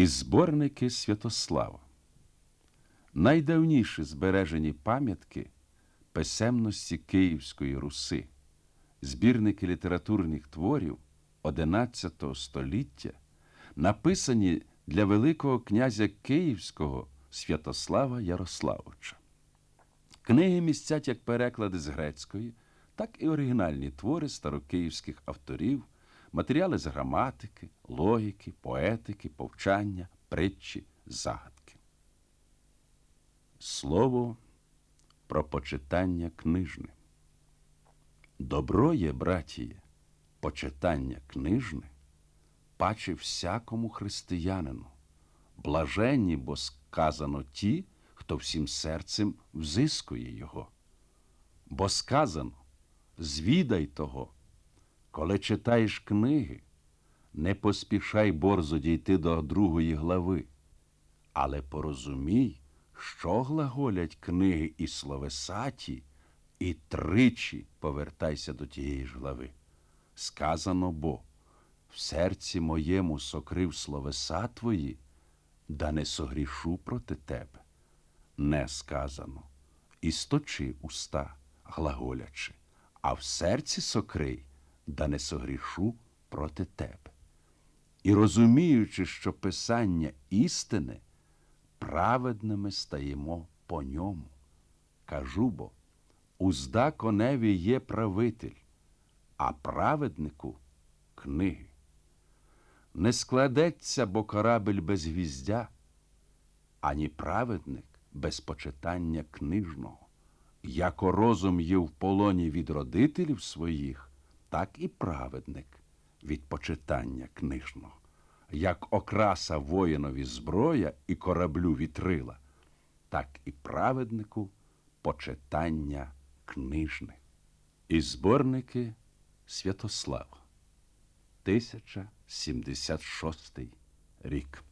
і зборники Святослава. Найдавніші збережені пам'ятки писемності Київської Руси, збірники літературних творів XI століття, написані для Великого князя Київського Святослава Ярославовича. Книги містять як переклади з грецької, так і оригінальні твори старокиївських авторів, матеріали з граматики, логіки, поетики, повчання, притчі, загадки. Слово про почитання книжне. Добро є, братіє, почитання книжне, паче всякому християнину. Блаженні, бо сказано ті, хто всім серцем взискує його. Бо сказано, звідай того, коли читаєш книги, не поспішай борзо дійти до другої глави, але порозумій, що глаголять книги і словесаті, і тричі повертайся до тієї ж глави. Сказано бо, в серці моєму сокрив словеса твої, да не согрішу проти тебе. Не сказано, і сточи уста, глаголячи, а в серці сокрий, да не согрішу проти тебе. І розуміючи, що писання істини, праведними стаємо по ньому. Кажу бо, узда коневі є правитель, а праведнику книги. Не складеться, бо корабель без гвіздя, ані праведник без почитання книжного. Яко розум є в полоні від родителів своїх, так і праведник від почитання книжного. Як окраса воїнові зброя і кораблю вітрила, так і праведнику почитання книжне. І зборники Святослава, 1076 рік.